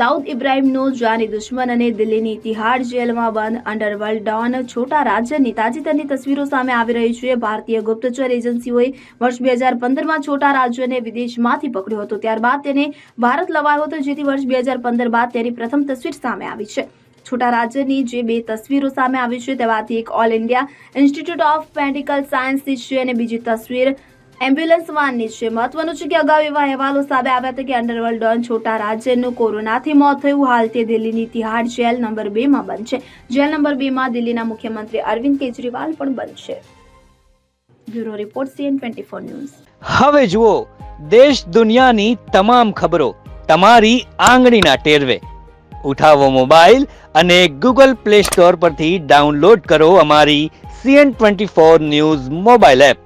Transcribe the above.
દાઉદ ઇબ્રાહીમનો જાની દુશ્મન અને દિલ્હીની તિહાડ જેલમાં બંધ. અંડરવર્લ્ડ ડોન, છોટા રાજ્યની તાજેતરની તસવીરો સામે આવી રહી છે. ભારતીય ગુપ્તચર એજન્સીઓએ વર્ષ બે હજાર પંદરમાં છોટા રાજ્યને વિદેશમાંથી પકડ્યો હતો. ત્યારબાદ તેને ભારત લવાયો હતો, જેથી વર્ષ બે હજાર પંદર બાદ તેની પ્રથમ તસવીર સામે આવી છે. છોટા રાજ્યની જે બે તસવીરો સામે આવી છે, તેમાંથી એક all India institute of medical સાયન્સની છે અને બીજી તસવીર એમ્બ્યુલન્સ વાનની છે. મહત્વનું છે કે અગાઉ એવા અહેવાલો સામે આવ્યા હતા કે અંડરવર્લ્ડ ડોન છોટા રાજ્યનું કોરોનાથી મોત થયું. હાલ તે દિલ્હીની તિહાડ જેલ નંબર બે માં બંધ છે. જેલ નંબર બે માં દિલ્હીના મુખ્યમંત્રી અરવિંદ કેજરીવાલ પણ બંધ છે. Bureau report CN twenty four news. હવે જુઓ, દેશ દુનિયાની તમામ ખબરો તમારી આંગળીના ટેરવે. ઉઠાવો મોબાઈલ અને ગૂગલ પ્લે સ્ટોર પરથી ડાઉનલોડ કરો અમારી CN twenty four news mobile app.